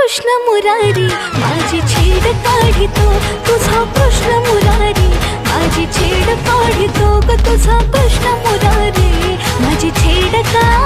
कृष्ण मुरारी माझी छेड काढितो तुझा कृष्ण मुरारी. माझी छेड काढितो ग तुझा कृष्ण मुरारी. माझी छेड का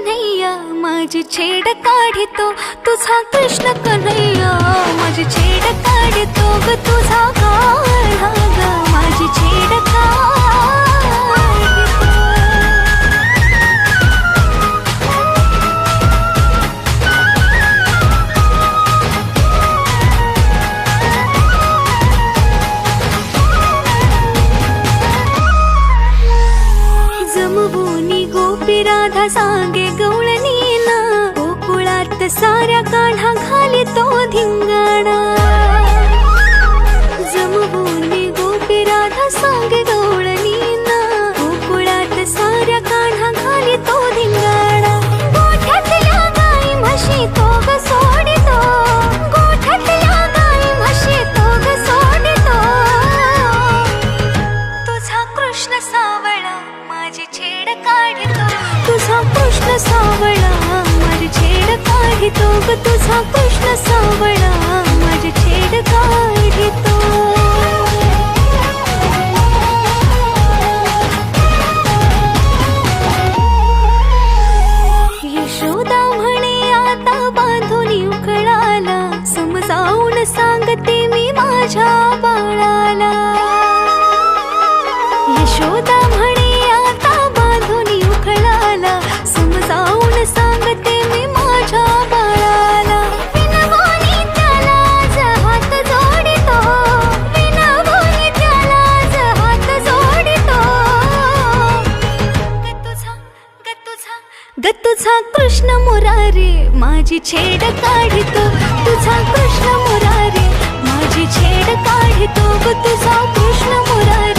कन्हैया माझी छेड काढितो तुझा कृष्ण कन्हैया. माझी छेड काढितो ग तुझा का गोपी राधा सांगे गवळणीना ग कृष्ण सावळा माझी छेड काढितो यशोदा म्हणे आता बांधून उकळाला समजावून सांगते मी माझ्या बाळाला. तुझा कृष्ण मुरारी माझी छेड काढितो. तुझा कृष्ण मुरारी माझी छेड काढितो. तुझा कृष्ण मुरारी.